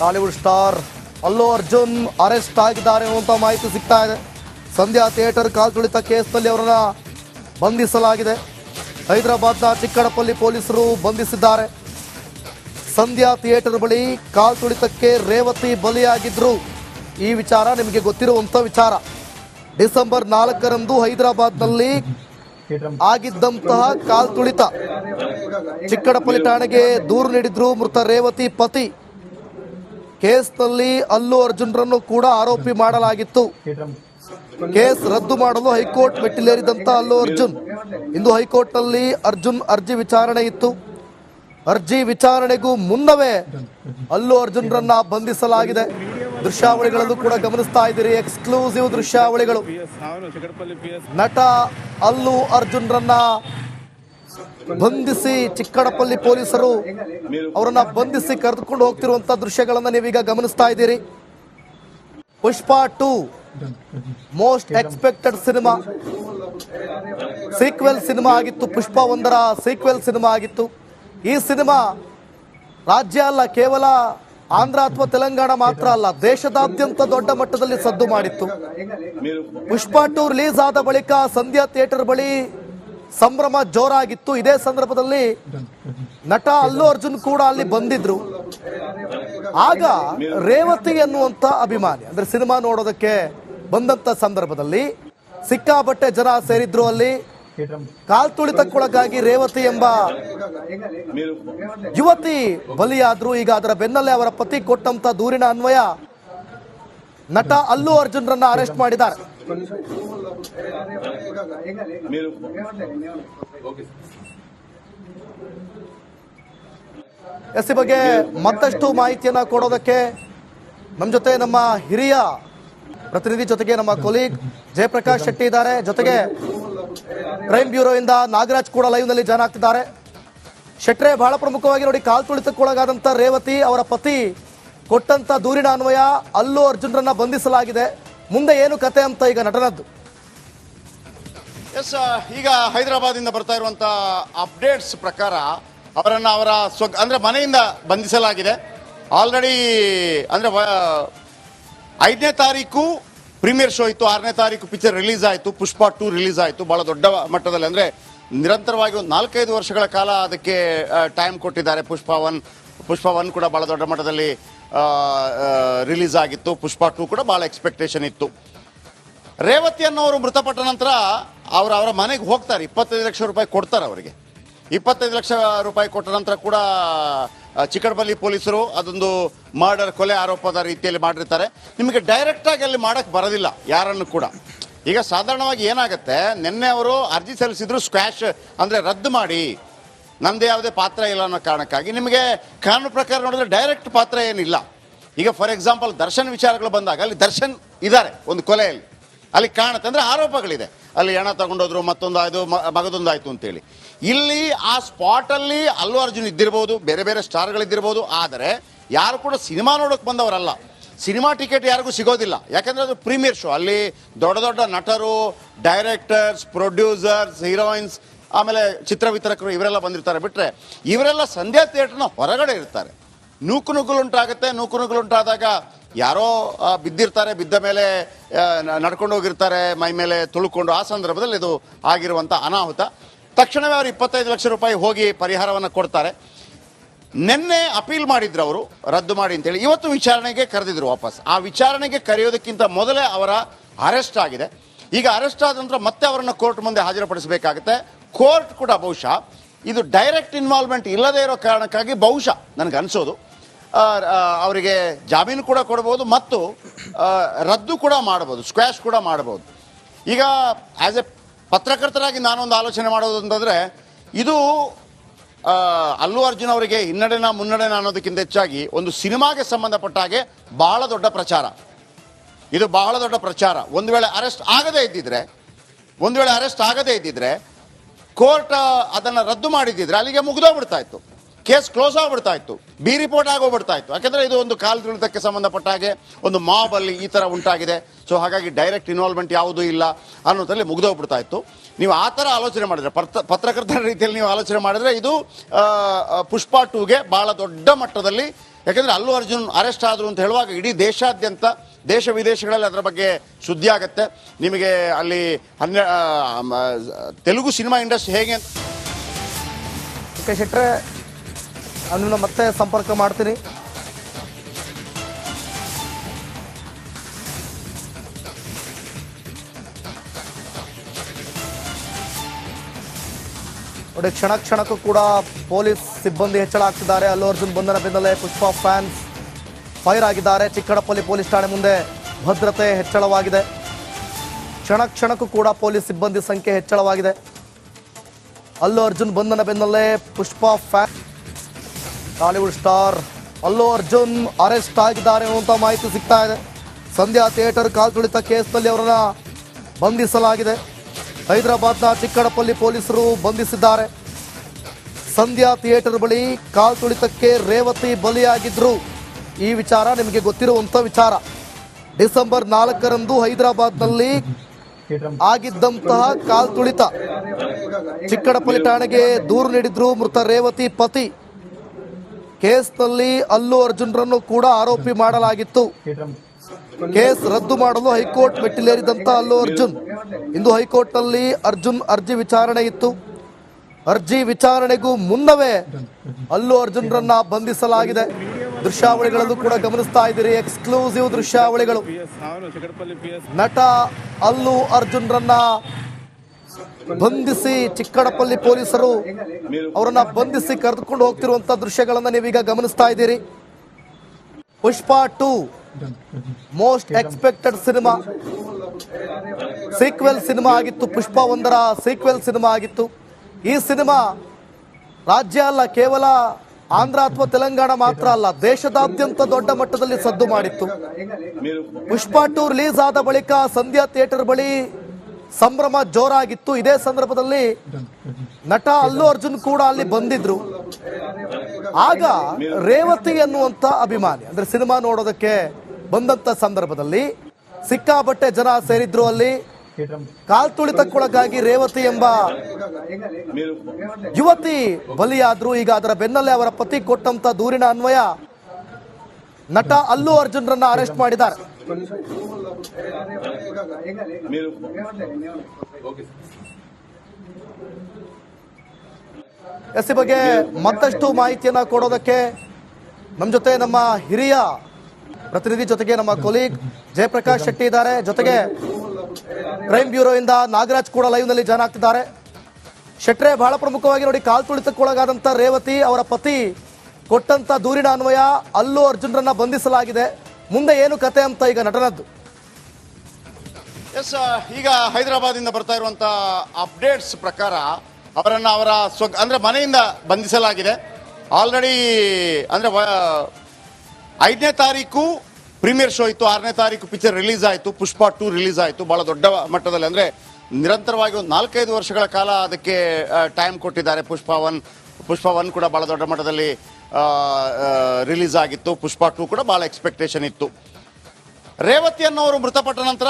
Bollywood star Allu Arjun arrest ಆಗಿದ್ದಾರೆ ಅಂತ ಮಾಹಿತಿ ಸಿಗ್ತಾ ಇದೆ. ಸಂಧ್ಯಾ ಥಿಯೇಟರ್ ಕಾಲ್ತುಳಿತ ಕೇಸ್ನಲ್ಲಿ ಅವರನ್ನ ಬಂಧಿಸಲಾಗಿದೆ. ಹೈದರಾಬಾದ್ನ ಚಿಕ್ಕಡಪಲ್ಲಿ ಪೊಲೀಸರು ಬಂಧಿಸಿದ್ದಾರೆ. ಸಂಧ್ಯಾ ಥಿಯೇಟರ್ ಬಳಿ ಕಾಲ್ತುಳಿತಕ್ಕೆ ರೇವತಿ ಬಲಿಯಾಗಿದ್ರು. ಈ ವಿಚಾರ ನಿಮಗೆ ಗೊತ್ತಿರುವಂಥ ವಿಚಾರ. ಡಿಸೆಂಬರ್ ನಾಲ್ಕರಂದು ಹೈದರಾಬಾದ್ನಲ್ಲಿ ಆಗಿದ್ದಂತಹ ಕಾಲ್ತುಳಿತ. ಚಿಕ್ಕಡಪಲ್ಲಿ ಠಾಣೆಗೆ ದೂರು ನೀಡಿದ್ರು ಮೃತ ರೇವತಿ ಪತಿ. ಕೇಸ್ನಲ್ಲಿ ಅಲ್ಲು ಅರ್ಜುನ್ರನ್ನು ಕೂಡ ಆರೋಪಿ ಮಾಡಲಾಗಿತ್ತು. ಕೇಸ್ ರದ್ದು ಮಾಡಲು ಹೈಕೋರ್ಟ್ ಮೆಟ್ಟಿಲೇರಿದಂತ ಅಲ್ಲು ಅರ್ಜುನ್. ಇಂದು ಹೈಕೋರ್ಟ್ನಲ್ಲಿ ಅರ್ಜುನ್ ಅರ್ಜಿ ವಿಚಾರಣೆ ಇತ್ತು. ಅರ್ಜಿ ವಿಚಾರಣೆಗೂ ಮುನ್ನವೇ ಅಲ್ಲು ಅರ್ಜುನ್ರನ್ನ ಬಂಧಿಸಲಾಗಿದೆ. ದೃಶ್ಯಾವಳಿಗಳನ್ನು ಕೂಡ ಗಮನಿಸ್ತಾ ಇದ್ದೀರಿ, ಎಕ್ಸ್ಕ್ಲೂಸಿವ್ ದೃಶ್ಯಾವಳಿಗಳು. ನಟ ಅಲ್ಲು ಅರ್ಜುನ್ರನ್ನ ಬಂಧಿಸಿ ಚಿಕ್ಕಡಪಲ್ಲಿ ಪೊಲೀಸರು ಅವರನ್ನ ಬಂಧಿಸಿ ಕರೆದುಕೊಂಡು ಹೋಗ್ತಿರುವಂತ ದೃಶ್ಯಗಳನ್ನ ನೀವೀಗ ಗಮನಿಸ್ತಾ ಇದ್ದೀರಿ. Pushpa two most expected cinema sequel cinema ಆಗಿತ್ತು, ಪುಷ್ಪ ಒಂದರ ಸೀಕ್ವೆಲ್ ಸಿನಿಮಾ ಆಗಿತ್ತು. ಈ ಸಿನಿಮಾ ರಾಜ್ಯ ಅಲ್ಲ, ಕೇವಲ ಆಂಧ್ರ ಅಥವಾ ತೆಲಂಗಾಣ ಮಾತ್ರ ಅಲ್ಲ, ದೇಶದಾದ್ಯಂತ ದೊಡ್ಡ ಮಟ್ಟದಲ್ಲಿ ಸದ್ದು ಮಾಡಿತ್ತು. ಪುಷ್ಪ ಟು ರಿಲೀಸ್ ಆದ ಬಳಿಕ ಸಂಧ್ಯಾ ಥಿಯೇಟರ್ ಬಳಿ ಸಂಭ್ರಮ ಜೋರಾಗಿತ್ತು. ಇದೇ ಸಂದರ್ಭದಲ್ಲಿ ನಟ ಅಲ್ಲು ಅರ್ಜುನ್ ಕೂಡ ಅಲ್ಲಿ ಬಂದಿದ್ರು. ಆಗ ರೇವತಿ ಎನ್ನುವಂತ ಅಭಿಮಾನಿ, ಅಂದ್ರೆ ಸಿನಿಮಾ ನೋಡೋದಕ್ಕೆ ಬಂದಂತ ಸಂದರ್ಭದಲ್ಲಿ ಸಿಕ್ಕಾಬಟ್ಟೆ ಜನ ಸೇರಿದ್ರು ಅಲ್ಲಿ. ಕಾಲ್ ತುಳಿತಕ್ಕೊಳಗಾಗಿ ರೇವತಿ ಎಂಬ ಯುವತಿ ಬಲಿಯಾದ್ರು. ಈಗ ಅದರ ಬೆನ್ನಲ್ಲೇ ಅವರ ಪತಿ ಕೊಟ್ಟಂತ ದೂರಿನ ಅನ್ವಯ ನಟ ಅಲ್ಲು ಅರ್ಜುನ್ರನ್ನ ಅರೆಸ್ಟ್ ಮಾಡಿದ್ದಾರೆ. ಎಸ್ ಸಿ ಬಗ್ಗೆ ಮತ್ತಷ್ಟು ಮಾಹಿತಿಯನ್ನ ಕೊಡೋದಕ್ಕೆ ನಮ್ಮ ಜೊತೆ ನಮ್ಮ ಹಿರಿಯ ಪ್ರತಿನಿಧಿ ಜೊತೆಗೆ ನಮ್ಮ ಕೊಲೀಗ್ ಜಯಪ್ರಕಾಶ್ ಶೆಟ್ಟಿ ಇದ್ದಾರೆ. ಜೊತೆಗೆ ಕ್ರೈಮ್ ಬ್ಯೂರೋ ಇಂದ ನಾಗರಾಜ್ ಕೂಡ ಲೈವ್ನಲ್ಲಿ ಜಾಯ್ನ್ ಆಗ್ತಿದ್ದಾರೆ. ಶೆಟ್ರೆ, ಬಹಳ ಪ್ರಮುಖವಾಗಿ ನೋಡಿ ಕಾಲ್ ತುಳಿತಕ್ಕೊಳಗಾದಂತ ರೇವತಿ ಅವರ ಪತಿ ಕೊಟ್ಟಂತ ದೂರಿನ ಅನ್ವಯ ಅಲ್ಲು ಅರ್ಜುನ್ರನ್ನ ಬಂಧಿಸಲಾಗಿದೆ. ಮುಂದೆ ಏನು ಕತೆ ಅಂತ ಈಗ ನಟನದ್ದು? ಎಸ್ ಈಗ ಹೈದರಾಬಾದಿಂದ ಬರ್ತಾ ಇರುವಂತ ಅಪ್ಡೇಟ್ಸ್ ಪ್ರಕಾರ ಅವರನ್ನು ಅವರ ಸ್ವ ಅಂದ್ರೆ ಮನೆಯಿಂದ ಬಂಧಿಸಲಾಗಿದೆ. ಆಲ್ರೆಡಿ ಅಂದ್ರೆ ಐದನೇ ತಾರೀಕು ಪ್ರೀಮಿಯರ್ ಶೋ ಇತ್ತು, ಆರನೇ ತಾರೀಕು ಪಿಕ್ಚರ್ ರಿಲೀಸ್ ಆಯಿತು, ಪುಷ್ಪ ಟೂ ರಿಲೀಸ್ ಆಯಿತು, ಬಹಳ ದೊಡ್ಡ ಮಟ್ಟದಲ್ಲಿ. ಅಂದ್ರೆ ನಿರಂತರವಾಗಿ ಒಂದು ನಾಲ್ಕೈದು ವರ್ಷಗಳ ಕಾಲ ಅದಕ್ಕೆ ಟೈಮ್ ಕೊಟ್ಟಿದ್ದಾರೆ ಪುಷ್ಪ ಒನ್ ಪುಷ್ಪ ಒನ್ ಕೂಡ ಬಹಳ ದೊಡ್ಡ ಮಟ್ಟದಲ್ಲಿ ರಿಲೀಸ್ ಆಗಿತ್ತು. ಪುಷ್ಪ ಕೂಡ ಬಹಳ ಎಕ್ಸ್ಪೆಕ್ಟೇಷನ್ ಇತ್ತು. ರೇವತಿ ಅನ್ನೋರು ಮೃತಪಟ್ಟ ನಂತರ ಅವರು ಅವರ ಮನೆಗೆ ಹೋಗ್ತಾರೆ. ಇಪ್ಪತ್ತೈದು ಲಕ್ಷ ರೂಪಾಯಿ ಕೊಡ್ತಾರೆ ಅವರಿಗೆ. ಇಪ್ಪತ್ತೈದು ಲಕ್ಷ ರೂಪಾಯಿ ಕೊಟ್ಟ ನಂತರ ಕೂಡ ಚಿಕ್ಕಡಬಲ್ಲಿ ಪೊಲೀಸರು ಅದೊಂದು ಮರ್ಡರ್ ಕೊಲೆ ಆರೋಪದ ರೀತಿಯಲ್ಲಿ ಮಾಡಿರ್ತಾರೆ. ನಿಮಗೆ ಡೈರೆಕ್ಟ್ ಆಗಿ ಅಲ್ಲಿ ಮಾಡಕ್ ಬರೋದಿಲ್ಲ, ಯಾರನ್ನು ಕೂಡ. ಈಗ ಸಾಧಾರಣವಾಗಿ ಏನಾಗುತ್ತೆ, ನಿನ್ನೆ ಅವರು ಅರ್ಜಿ ಸಲ್ಲಿಸಿದ್ರು ಸ್ಕ್ವಾಶ್ ಅಂದ್ರೆ ರದ್ದು ಮಾಡಿ. ನಮ್ದು ಯಾವುದೇ ಪಾತ್ರ ಇಲ್ಲ ಅನ್ನೋ ಕಾರಣಕ್ಕಾಗಿ ನಿಮಗೆ ಕಾನೂನು ಪ್ರಕಾರ ನೋಡಿದ್ರೆ ಡೈರೆಕ್ಟ್ ಪಾತ್ರ ಏನಿಲ್ಲ. ಈಗ ಫಾರ್ ಎಕ್ಸಾಂಪಲ್ ದರ್ಶನ್ ವಿಚಾರಗಳು ಬಂದಾಗ ಅಲ್ಲಿ ದರ್ಶನ್ ಇದ್ದಾರೆ ಒಂದು ಕೊಲೆಯಲ್ಲಿ. ಅಲ್ಲಿ ಕಾಣುತ್ತೆ ಅಂದರೆ ಆರೋಪಗಳಿದೆ. ಅಲ್ಲಿ ಹೆಣ ತಗೊಂಡೋದ್ರು ಮತ್ತೊಂದು ಆಯ್ತು ಮಗದೊಂದಾಯಿತು ಮಗದೊಂದಾಯ್ತು ಅಂತೇಳಿ. ಇಲ್ಲಿ ಆ ಸ್ಪಾಟಲ್ಲಿ ಅಲ್ಲು ಅರ್ಜುನ್ ಇದ್ದಿರ್ಬೋದು, ಬೇರೆ ಬೇರೆ ಸ್ಟಾರ್ಗಳಿದ್ದಿರ್ಬೋದು, ಆದರೆ ಯಾರು ಕೂಡ ಸಿನಿಮಾ ನೋಡೋಕೆ ಬಂದವರಲ್ಲ. ಸಿನಿಮಾ ಟಿಕೆಟ್ ಯಾರಿಗೂ ಸಿಗೋದಿಲ್ಲ. ಯಾಕಂದರೆ ಅದು ಪ್ರೀಮಿಯರ್ ಶೋ. ಅಲ್ಲಿ ದೊಡ್ಡ ದೊಡ್ಡ ನಟರು ಡೈರೆಕ್ಟರ್ಸ್ ಪ್ರೊಡ್ಯೂಸರ್ಸ್ ಹೀರೋಯಿನ್ಸ್ ಆಮೇಲೆ ಚಿತ್ರ ವಿತರಕರು ಇವರೆಲ್ಲ ಬಂದಿರ್ತಾರೆ. ಬಿಟ್ಟರೆ ಇವರೆಲ್ಲ ಸಂಧ್ಯಾ ಥಿಯೇಟರ್ನ ಹೊರಗಡೆ ಇರ್ತಾರೆ. ನೂಕು ನುಗ್ಗಲುಂಟಾಗುತ್ತೆ ನೂಕು ಯಾರೋ ಬಿದ್ದಿರ್ತಾರೆ, ಬಿದ್ದ ಮೇಲೆ ನಡ್ಕೊಂಡು ಹೋಗಿರ್ತಾರೆ, ಮೈ ಮೇಲೆ ತುಳುಕೊಂಡು. ಆ ಸಂದರ್ಭದಲ್ಲಿ ಇದು ಆಗಿರುವಂಥ ಅನಾಹುತ. ತಕ್ಷಣವೇ ಅವರು ಇಪ್ಪತ್ತೈದು ಲಕ್ಷ ರೂಪಾಯಿ ಹೋಗಿ ಪರಿಹಾರವನ್ನು ಕೊಡ್ತಾರೆ. ನಿನ್ನೆ ಅಪೀಲ್ ಮಾಡಿದ್ರು ಅವರು, ರದ್ದು ಮಾಡಿ ಅಂತೇಳಿ. ಇವತ್ತು ವಿಚಾರಣೆಗೆ ಕರೆದಿದ್ರು ವಾಪಸ್. ಆ ವಿಚಾರಣೆಗೆ ಕರೆಯೋದಕ್ಕಿಂತ ಮೊದಲೇ ಅವರ ಅರೆಸ್ಟ್ ಆಗಿದೆ. ಈಗ ಅರೆಸ್ಟ್ ಆದ ನಂತರ ಮತ್ತೆ ಅವರನ್ನು ಕೋರ್ಟ್ ಮುಂದೆ ಹಾಜರುಪಡಿಸಬೇಕಾಗುತ್ತೆ. ಕೋರ್ಟ್ ಕೂಡ ಬಹುಶಃ ಇದು ಡೈರೆಕ್ಟ್ ಇನ್ವಾಲ್ವ್ಮೆಂಟ್ ಇಲ್ಲದೇ ಇರೋ ಕಾರಣಕ್ಕಾಗಿ ಬಹುಶಃ ನನಗೆ ಅನಿಸೋದು. ಅವರಿಗೆ ಜಾಮೀನು ಕೂಡ ಕೊಡ್ಬೋದು ಮತ್ತು ರದ್ದು ಕೂಡ ಮಾಡ್ಬೋದು ಸ್ಕ್ವಾಶ್ ಕೂಡ ಮಾಡ್ಬೋದು. ಈಗ ಆ್ಯಸ್ ಎ ಪತ್ರಕರ್ತರಾಗಿ ನಾನೊಂದು ಆಲೋಚನೆ ಮಾಡೋದು ಅಂತಂದರೆ, ಇದು ಅಲ್ಲು ಅರ್ಜುನ್ ಅವರಿಗೆ ಹಿನ್ನಡೆನ ಮುನ್ನಡೆನ ಅನ್ನೋದಕ್ಕಿಂತ ಹೆಚ್ಚಾಗಿ ಒಂದು ಸಿನಿಮಾಗೆ ಸಂಬಂಧಪಟ್ಟ ಹಾಗೆ ಬಹಳ ದೊಡ್ಡ ಪ್ರಚಾರ. ಇದು ಬಹಳ ದೊಡ್ಡ ಪ್ರಚಾರ. ಒಂದು ವೇಳೆ ಅರೆಸ್ಟ್ ಆಗದೇ ಇದ್ದಿದ್ರೆ, ಒಂದು ವೇಳೆ ಅರೆಸ್ಟ್ ಆಗದೇ ಇದ್ದಿದ್ರೆ ಕೋರ್ಟ್ ಅದನ್ನು ರದ್ದು ಮಾಡಿದ್ದಿದ್ರೆ ಅಲ್ಲಿಗೆ ಮುಗಿದೋಗ್ಬಿಡ್ತಾ ಇತ್ತು ಕೇಸ್ ಕ್ಲೋಸ್ ಆಗ್ಬಿಡ್ತಾ ಇತ್ತು ಬಿ ರಿಪೋರ್ಟ್ ಆಗೋಗ್ಬಿಡ್ತಾ ಇತ್ತು ಯಾಕಂದ್ರೆ ಇದು ಒಂದು ಕಾಲ್ ತುಳಿತಕ್ಕೆ ಸಂಬಂಧಪಟ್ಟ ಹಾಗೆ, ಒಂದು ಮಾಬ್ ಅಲ್ಲಿ ಈ ತರ ಉಂಟಾಗಿದೆ. ಸೊ ಹಾಗಾಗಿ ಡೈರೆಕ್ಟ್ ಇನ್ವಾಲ್ವ್ಮೆಂಟ್ ಯಾವುದೂ ಇಲ್ಲ ಅನ್ನೋದ್ರಲ್ಲಿ ಮುಗಿದೋಗ್ಬಿಡ್ತಾ ಇತ್ತು ನೀವು ಆ ಥರ ಆಲೋಚನೆ ಮಾಡಿದ್ರೆ ಪತ್ರ ಪತ್ರಕರ್ತರ ರೀತಿಯಲ್ಲಿ ನೀವು ಆಲೋಚನೆ ಮಾಡಿದ್ರೆ ಇದು ಪುಷ್ಪಾ ಟೂಗೆ ಬಹಳ ದೊಡ್ಡ ಮಟ್ಟದಲ್ಲಿ, ಯಾಕಂದ್ರೆ ಅಲ್ಲು ಅರ್ಜುನ್ ಅರೆಸ್ಟ್ ಆದ್ರು ಅಂತ ಹೇಳುವಾಗ ಇಡೀ ದೇಶಾದ್ಯಂತ ದೇಶ ವಿದೇಶಗಳಲ್ಲಿ ಅದರ ಬಗ್ಗೆ ಸುದ್ದಿ ಆಗುತ್ತೆ. ನಿಮಗೆ ಅಲ್ಲಿ ಹನ್ನೆ ತೆಲುಗು ಸಿನಿಮಾ ಇಂಡಸ್ಟ್ರಿ ಹೇಗೆ ಅಂತ. ಶೆಟ್ರೆ ನಾನು ಮತ್ತೆ ಸಂಪರ್ಕ ಮಾಡ್ತೀನಿ. ನೋಡಿ, ಕ್ಷಣ ಕ್ಷಣಕ್ಕೂ ಕೂಡ ಪೊಲೀಸ್ ಸಿಬ್ಬಂದಿ ಹೆಚ್ಚಳ ಆಗ್ತಿದ್ದಾರೆ. ಅಲ್ಲು ಅರ್ಜುನ್ ಬಂಧನ ಬೆನ್ನಲ್ಲೇ ಪುಷ್ಪ ಫ್ಯಾನ್ಸ್ ಫೈರ್ ಆಗಿದ್ದಾರೆ. ಚಿಕ್ಕಡಪಲ್ಲಿ ಪೊಲೀಸ್ ಠಾಣೆ ಮುಂದೆ ಭದ್ರತೆ ಹೆಚ್ಚಳವಾಗಿದೆ. ಕ್ಷಣ ಕ್ಷಣಕ್ಕೂ ಕೂಡ ಪೊಲೀಸ್ ಸಿಬ್ಬಂದಿ ಸಂಖ್ಯೆ ಹೆಚ್ಚಳವಾಗಿದೆ. ಅಲ್ಲು ಅರ್ಜುನ್ ಬಂಧನ ಬೆನ್ನಲ್ಲೇ ಪುಷ್ಪ fan Tollywood star Allu Arjun arrest ಆಗಿದ್ದಾರೆ ಅನ್ನುವಂಥ ಮಾಹಿತಿ ಸಿಗ್ತಾ ಇದೆ. ಸಂಧ್ಯಾ ಥಿಯೇಟರ್ ಕಾಲ್ತುಳಿತ ಕೇಸ್ನಲ್ಲಿ ಅವರನ್ನ ಬಂಧಿಸಲಾಗಿದೆ. ಹೈದರಾಬಾದ್ನ ಚಿಕ್ಕಡಪಲ್ಲಿ ಪೊಲೀಸರು ಬಂಧಿಸಿದ್ದಾರೆ. ಸಂಧ್ಯಾ ಥಿಯೇಟರ್ ಬಳಿ ಕಾಲ್ತುಳಿತಕ್ಕೆ ರೇವತಿ ಬಲಿಯಾಗಿದ್ರು. ಈ ವಿಚಾರ ನಿಮಗೆ ಗೊತ್ತಿರುವಂಥ ವಿಚಾರ. ಡಿಸೆಂಬರ್ ನಾಲ್ಕರಂದು ಹೈದರಾಬಾದ್ನಲ್ಲಿ ಆಗಿದ್ದಂತಹ ಕಾಲ್ತುಳಿತ ಚಿಕ್ಕಡಪಲ್ಲಿ ಠಾಣೆಗೆ ದೂರು ನೀಡಿದ್ರು ಮೃತ ರೇವತಿ ಪತಿ. ಕೇಸ್ನಲ್ಲಿ ಅಲ್ಲು ಅರ್ಜುನ್ರನ್ನು ಕೂಡ ಆರೋಪಿ ಮಾಡಲಾಗಿತ್ತು. ಕೇಸ್ ರದ್ದು ಮಾಡಲು ಹೈಕೋರ್ಟ್ ಮೆಟ್ಟಿಲೇರಿದಂತ ಅಲ್ಲು ಅರ್ಜುನ್. ಇಂದು ಹೈಕೋರ್ಟ್ನಲ್ಲಿ ಅರ್ಜುನ್ ಅರ್ಜಿ ವಿಚಾರಣೆ ಇತ್ತು. ಅರ್ಜಿ ವಿಚಾರಣೆಗೂ ಮುನ್ನವೇ ಅಲ್ಲು ಅರ್ಜುನ್ರನ್ನ ಬಂಧಿಸಲಾಗಿದೆ. ದೃಶ್ಯಾವಳಿಗಳಲ್ಲೂ ಕೂಡ ಗಮನಿಸ್ತಾ ಇದ್ದೀರಿ. ಎಕ್ಸ್ಕ್ಲೂಸಿವ್ ದೃಶ್ಯಾವಳಿಗಳು. ನಟ ಅಲ್ಲು ಅರ್ಜುನ್ರನ್ನ ಬಂಧಿಸಿ ಚಿಕ್ಕಡಪಲ್ಲಿ ಪೊಲೀಸರು ಅವರನ್ನ ಬಂಧಿಸಿ ಕರೆದುಕೊಂಡು ಹೋಗ್ತಿರುವಂತ ದೃಶ್ಯಗಳನ್ನ ನೀವೀಗ ಗಮನಿಸ್ತಾ ಇದ್ದೀರಿ. Pushpa two most expected cinema sequel cinema ಆಗಿತ್ತು. ಪುಷ್ಪ ಒಂದರ ಸೀಕ್ವೆಲ್ ಸಿನಿಮಾ ಆಗಿತ್ತು. ಈ ಸಿನಿಮಾ ರಾಜ್ಯ ಅಲ್ಲ, ಕೇವಲ ಆಂಧ್ರ ಅಥವಾ ತೆಲಂಗಾಣ ಮಾತ್ರ ಅಲ್ಲ, ದೇಶದಾದ್ಯಂತ ದೊಡ್ಡ ಮಟ್ಟದಲ್ಲಿ ಸದ್ದು ಮಾಡಿತ್ತು. ಪುಷ್ಪ ಟು ರಿಲೀಸ್ ಆದ ಬಳಿಕ ಸಂಧ್ಯಾ ಥಿಯೇಟರ್ ಬಳಿ ಸಂಭ್ರಮ ಜೋರಾಗಿತ್ತು. ಇದೇ ಸಂದರ್ಭದಲ್ಲಿ ನಟ ಅಲ್ಲು ಅರ್ಜುನ್ ಕೂಡ ಅಲ್ಲಿ ಬಂದಿದ್ರು. ಆಗ ರೇವತಿ ಎನ್ನುವಂತ ಅಭಿಮಾನಿ, ಅಂದ್ರೆ ಸಿನಿಮಾ ನೋಡೋದಕ್ಕೆ ಬಂದಂತ ಸಂದರ್ಭದಲ್ಲಿ ಸಿಕ್ಕಾಪಟ್ಟೆ ಜನ ಸೇರಿದ್ರು ಅಲ್ಲಿ. ಕಾಲ್ತುಳಿತಕ್ಕೊಳಗಾಗಿ ರೇವತಿ ಎಂಬ ಯುವತಿ ಬಲಿಯಾದ್ರು. ಈಗ ಅದರ ಬೆನ್ನಲ್ಲೇ ಅವರ ಪತಿ ಕೊಟ್ಟಂತ ದೂರಿನ ಅನ್ವಯ ನಟ ಅಲ್ಲು ಅರ್ಜುನ್ರನ್ನ ಅರೆಸ್ಟ್ ಮಾಡಿದ್ದಾರೆ. ಎಸ್ ಈ ಬಗ್ಗೆ ಮತ್ತಷ್ಟು ಮಾಹಿತಿಯನ್ನ ಕೊಡೋದಕ್ಕೆ ನಮ್ಮ ಜೊತೆ ನಮ್ಮ ಹಿರಿಯ ಪ್ರತಿನಿಧಿ ಜೊತೆಗೆ ನಮ್ಮ ಕೊಲೀಗ್ ಜಯಪ್ರಕಾಶ್ ಶೆಟ್ಟಿ ಇದ್ದಾರೆ. ಜೊತೆಗೆ ಕ್ರೈಮ್ ಬ್ಯೂರೋ ಇಂದ ನಾಗರಾಜ್ ಕೂಡ ಲೈವ್ನಲ್ಲಿ ಆಗ್ತಿದ್ದಾರೆ. ಶೆಟ್ರೆ ಬಹಳ ಪ್ರಮುಖವಾಗಿ ನೋಡಿ ಕಾಲ್ ತುಳಿತಕ್ಕೊಳಗಾದಂಥ ರೇವತಿ ಅವರ ಪತಿ ಕೊಟ್ಟಂತ ದೂರಿನ ಅನ್ವಯ ಅಲ್ಲೂ ಅರ್ಜುನ್ರನ್ನ ಬಂಧಿಸಲಾಗಿದೆ. ಮುಂದೆ ಏನು ಕತೆ ಅಂತ ಈಗ ನಟನದ್ದು. ಎಸ್ ಈಗ ಹೈದರಾಬಾದಿಂದ ಬರ್ತಾ ಇರುವಂತ ಅಪ್ಡೇಟ್ಸ್ ಪ್ರಕಾರ ಅವರನ್ನು ಅವರ ಸ್ವ ಅಂದ್ರೆ ಮನೆಯಿಂದ ಬಂಧಿಸಲಾಗಿದೆ. ಆಲ್ರೆಡಿ ಅಂದ್ರೆ ಐದನೇ ತಾರೀಕು ಪ್ರೀಮಿಯರ್ ಶೋ ಇತ್ತು ಆರನೇ ತಾರೀಕು ಪಿಕ್ಚರ್ ರಿಲೀಸ್ ಆಯಿತು. ಪುಷ್ಪ ಟೂ ರಿಲೀಸ್ ಆಯಿತು. ಬಹಳ ದೊಡ್ಡ ಮಟ್ಟದಲ್ಲಿ ಅಂದರೆ ನಿರಂತರವಾಗಿ ಒಂದು ನಾಲ್ಕೈದು ವರ್ಷಗಳ ಕಾಲ ಅದಕ್ಕೆ ಟೈಮ್ ಕೊಟ್ಟಿದ್ದಾರೆ. ಪುಷ್ಪ ಒನ್ ಪುಷ್ಪ ಒನ್ ಕೂಡ ಭಾಳ ದೊಡ್ಡ ಮಟ್ಟದಲ್ಲಿ ರಿಲೀಸ್ ಆಗಿತ್ತು. ಪುಷ್ಪ ಟೂ ಕೂಡ ಭಾಳ ಎಕ್ಸ್ಪೆಕ್ಟೇಷನ್ ಇತ್ತು. ರೇವತಿ ಅನ್ನೋರು ಮೃತಪಟ್ಟ ನಂತರ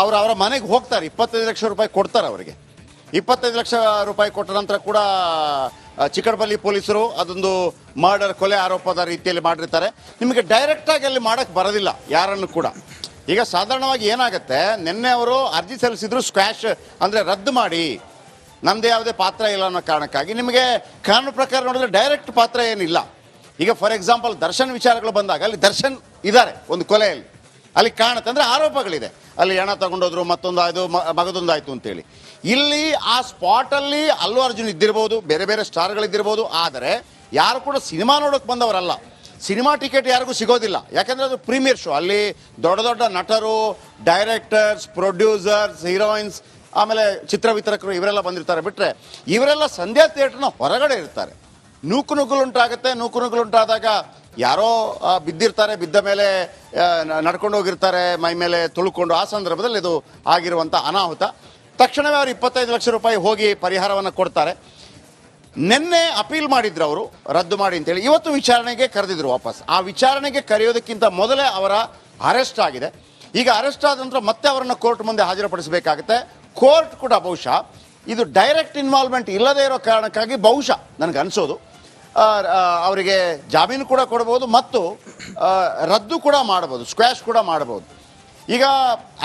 ಅವರು ಅವರ ಮನೆಗೆ ಹೋಗ್ತಾರೆ. ಇಪ್ಪತ್ತೈದು ಲಕ್ಷ ರೂಪಾಯಿ ಕೊಡ್ತಾರೆ ಅವರಿಗೆ. ಇಪ್ಪತ್ತೈದು ಲಕ್ಷ ರೂಪಾಯಿ ಕೊಟ್ಟ ನಂತರ ಕೂಡ ಚಿಕ್ಕಡಪಲ್ಲಿ ಪೊಲೀಸರು ಅದೊಂದು ಮರ್ಡರ್ ಕೊಲೆ ಆರೋಪದ ರೀತಿಯಲ್ಲಿ ಮಾಡಿರ್ತಾರೆ. ನಿಮಗೆ ಡೈರೆಕ್ಟ್ ಆಗಿ ಅಲ್ಲಿ ಮಾಡಕ್ ಬರೋದಿಲ್ಲ, ಯಾರನ್ನು ಕೂಡ. ಈಗ ಸಾಧಾರಣವಾಗಿ ಏನಾಗುತ್ತೆ, ನಿನ್ನೆ ಅವರು ಅರ್ಜಿ ಸಲ್ಲಿಸಿದ್ರು ಸ್ಕ್ವಾಶ್ ಅಂದ್ರೆ ರದ್ದು ಮಾಡಿ. ನಮ್ದು ಯಾವುದೇ ಪಾತ್ರ ಇಲ್ಲ ಅನ್ನೋ ಕಾರಣಕ್ಕಾಗಿ ನಿಮಗೆ ಕಾನೂನು ಪ್ರಕಾರ ನೋಡಿದ್ರೆ ಡೈರೆಕ್ಟ್ ಪಾತ್ರ ಏನಿಲ್ಲ. ಈಗ ಫಾರ್ ಎಕ್ಸಾಂಪಲ್ ದರ್ಶನ್ ವಿಚಾರಗಳು ಬಂದಾಗ ಅಲ್ಲಿ ದರ್ಶನ್ ಇದ್ದಾರೆ ಒಂದು ಕೊಲೆಯಲ್ಲಿ. ಅಲ್ಲಿ ಕಾಣುತ್ತೆ ಅಂದ್ರೆ ಆರೋಪಗಳಿದೆ. ಅಲ್ಲಿ ಹಣ ತಗೊಂಡೋದ್ರು, ಮತ್ತೊಂದು ಆಯ್ತು ಮಗದೊಂದಾಯ್ತು ಅಂತೇಳಿ. ಇಲ್ಲಿ ಆ ಸ್ಪಾಟಲ್ಲಿ ಅಲ್ಲು ಅರ್ಜುನ್ ಇದ್ದಿರ್ಬೋದು, ಬೇರೆ ಬೇರೆ ಸ್ಟಾರ್ಗಳಿದ್ದಿರ್ಬೋದು ಆದರೆ ಯಾರು ಕೂಡ ಸಿನಿಮಾ ನೋಡೋಕೆ ಬಂದವರಲ್ಲ. ಸಿನಿಮಾ ಟಿಕೆಟ್ ಯಾರಿಗೂ ಸಿಗೋದಿಲ್ಲ. ಯಾಕಂದ್ರೆ ಅದು ಪ್ರೀಮಿಯರ್ ಶೋ ಅಲ್ಲಿ ದೊಡ್ಡ ದೊಡ್ಡ ನಟರು ಡೈರೆಕ್ಟರ್ಸ್ ಪ್ರೊಡ್ಯೂಸರ್ಸ್ ಹೀರೋಯಿನ್ಸ್ ಆಮೇಲೆ ಚಿತ್ರ ವಿತರಕರು ಇವರೆಲ್ಲ ಬಂದಿರ್ತಾರೆ. ಬಿಟ್ರೆ ಇವರೆಲ್ಲ ಸಂಧ್ಯಾ ಥಿಯೇಟರ್ನ ಹೊರಗಡೆ ಇರ್ತಾರೆ. ನೂಕು ನುಗ್ಗಲುಂಟಾಗುತ್ತೆ, ನೂಕು ನುಗ್ಗಲುಂಟಾದಾಗ ಯಾರೋ ಬಿದ್ದಿರ್ತಾರೆ, ಬಿದ್ದ ಮೇಲೆ ನಡ್ಕೊಂಡು ಹೋಗಿರ್ತಾರೆ, ಮೈ ಮೇಲೆ ತುಳ್ಕೊಂಡು, ಆ ಸಂದರ್ಭದಲ್ಲಿ ಇದು ಆಗಿರುವಂಥ ಅನಾಹುತ. ತಕ್ಷಣವೇ ಅವರು ಇಪ್ಪತ್ತೈದು ಲಕ್ಷ ರೂಪಾಯಿ ಹೋಗಿ ಪರಿಹಾರವನ್ನು ಕೊಡ್ತಾರೆ. ನಿನ್ನೆ ಅಪೀಲ್ ಮಾಡಿದ್ರು ಅವರು, ರದ್ದು ಮಾಡಿ ಅಂತೇಳಿ. ಇವತ್ತು ವಿಚಾರಣೆಗೆ ಕರೆದಿದ್ರು ವಾಪಸ್. ಆ ವಿಚಾರಣೆಗೆ ಕರೆಯೋದಕ್ಕಿಂತ ಮೊದಲೇ ಅವರ ಅರೆಸ್ಟ್ ಆಗಿದೆ. ಈಗ ಅರೆಸ್ಟ್ ಆದ ನಂತರ ಮತ್ತೆ ಅವರನ್ನು ಕೋರ್ಟ್ ಮುಂದೆ ಹಾಜರುಪಡಿಸಬೇಕಾಗುತ್ತೆ. ಕೋರ್ಟ್ ಕೂಡ ಬಹುಶಃ ಇದು ಡೈರೆಕ್ಟ್ ಇನ್ವಾಲ್ವ್ಮೆಂಟ್ ಇಲ್ಲದೇ ಇರೋ ಕಾರಣಕ್ಕಾಗಿ ಬಹುಶಃ, ನನಗೆ ಅನಿಸೋದು. ಅವರಿಗೆ ಜಾಮೀನು ಕೂಡ ಕೊಡ್ಬೋದು ಮತ್ತು ರದ್ದು ಕೂಡ ಮಾಡ್ಬೋದು, ಸ್ಕ್ವಾಶ್ ಕೂಡ ಮಾಡ್ಬೋದು. ಈಗ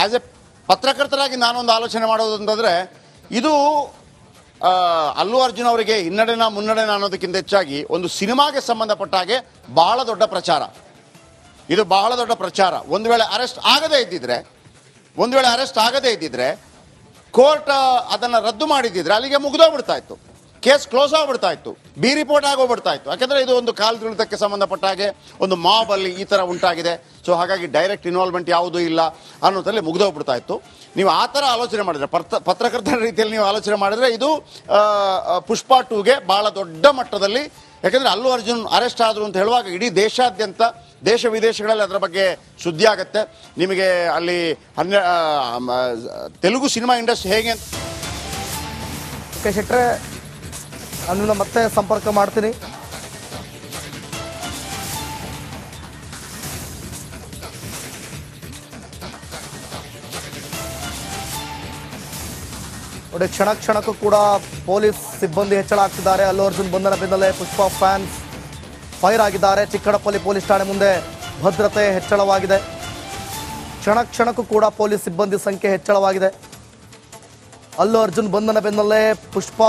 ಆ್ಯಸ್ ಎ ಪತ್ರಕರ್ತರಾಗಿ ನಾನೊಂದು ಆಲೋಚನೆ ಮಾಡೋದು ಅಂತಂದರೆ, ಇದು ಅಲ್ಲು ಅರ್ಜುನ್ ಅವರಿಗೆ ಹಿನ್ನಡೆನ ಮುನ್ನಡೆನ ಅನ್ನೋದಕ್ಕಿಂತ ಹೆಚ್ಚಾಗಿ ಒಂದು ಸಿನಿಮಾಗೆ ಸಂಬಂಧಪಟ್ಟ ಹಾಗೆ ಬಹಳ ದೊಡ್ಡ ಪ್ರಚಾರ. ಇದು ಬಹಳ ದೊಡ್ಡ ಪ್ರಚಾರ. ಒಂದು ವೇಳೆ ಅರೆಸ್ಟ್ ಆಗದೇ ಇದ್ದಿದ್ರೆ, ಒಂದು ವೇಳೆ ಅರೆಸ್ಟ್ ಆಗದೇ ಇದ್ದಿದ್ರೆ, ಕೋರ್ಟ್ ಅದನ್ನು ರದ್ದು ಮಾಡಿದ್ದಿದ್ರೆ ಅಲ್ಲಿಗೆ ಮುಗಿದೋಗ್ಬಿಡ್ತಾ ಇತ್ತು. ಕೇಸ್ ಕ್ಲೋಸ್ ಆಗ್ಬಿಡ್ತಾ ಇತ್ತು. ಬಿ ರಿಪೋರ್ಟ್ ಆಗೋಗ್ಬಿಡ್ತಾ ಇತ್ತು. ಯಾಕಂದರೆ ಇದು ಒಂದು ಕಾಲ್ ತುಳಿತಕ್ಕೆ ಸಂಬಂಧಪಟ್ಟ ಹಾಗೆ ಒಂದು ಮಾಬ್ ಅಲ್ಲಿ ಈ ಥರ ಉಂಟಾಗಿದೆ. ಸೊ ಹಾಗಾಗಿ ಡೈರೆಕ್ಟ್ ಇನ್ವಾಲ್ವ್ಮೆಂಟ್ ಯಾವುದೂ ಇಲ್ಲ ಅನ್ನೋದ್ರಲ್ಲಿ ಮುಗಿದೋಗ್ಬಿಡ್ತಾ ಇತ್ತು. ನೀವು ಆ ಥರ ಆಲೋಚನೆ ಮಾಡಿದ್ರೆ ಪತ್ರ ಪತ್ರಕರ್ತರ ರೀತಿಯಲ್ಲಿ ನೀವು ಆಲೋಚನೆ ಮಾಡಿದ್ರೆ ಇದು ಪುಷ್ಪಾ ಟೂಗೆ ಭಾಳ ದೊಡ್ಡ ಮಟ್ಟದಲ್ಲಿ, ಯಾಕಂದರೆ ಅಲ್ಲು ಅರ್ಜುನ್ ಅರೆಸ್ಟ್ ಆದರು ಅಂತ ಹೇಳುವಾಗ ಇಡೀ ದೇಶಾದ್ಯಂತ, ದೇಶ ವಿದೇಶಗಳಲ್ಲಿ ಅದರ ಬಗ್ಗೆ ಸುದ್ದಿ ಆಗುತ್ತೆ. ನಿಮಗೆ ಅಲ್ಲಿ ಹನ್ನೆ ತೆಲುಗು ಸಿನಿಮಾ ಇಂಡಸ್ಟ್ರಿ ಹೇಗೆ ಅಂತ ಶೆಟ್ರೆ ನಿಮ್ಮನ್ನ ಮತ್ತೆ ಸಂಪರ್ಕ ಮಾಡ್ತೀನಿ. ನೋಡಿ, ಕ್ಷಣ ಕ್ಷಣಕ್ಕೂ ಕೂಡ ಪೊಲೀಸ್ ಸಿಬ್ಬಂದಿ ಹೆಚ್ಚಳ ಆಗ್ತಿದ್ದಾರೆ. ಅಲ್ಲು ಅರ್ಜುನ್ ಬಂಧನ ಬೆನ್ನಲ್ಲೇ ಪುಷ್ಪ ಫ್ಯಾನ್ಸ್ ಫೈರ್ ಆಗಿದ್ದಾರೆ. ಚಿಕ್ಕಡಪಲ್ಲಿ ಪೊಲೀಸ್ ಠಾಣೆ ಮುಂದೆ ಭದ್ರತೆ ಹೆಚ್ಚಳವಾಗಿದೆ. ಕ್ಷಣ ಕ್ಷಣಕ್ಕೂ ಕೂಡ ಪೊಲೀಸ್ ಸಿಬ್ಬಂದಿ ಸಂಖ್ಯೆ ಹೆಚ್ಚಳವಾಗಿದೆ. ಅಲ್ಲು ಅರ್ಜುನ್ ಬಂಧನ ಬೆನ್ನಲ್ಲೇ ಪುಷ್ಪ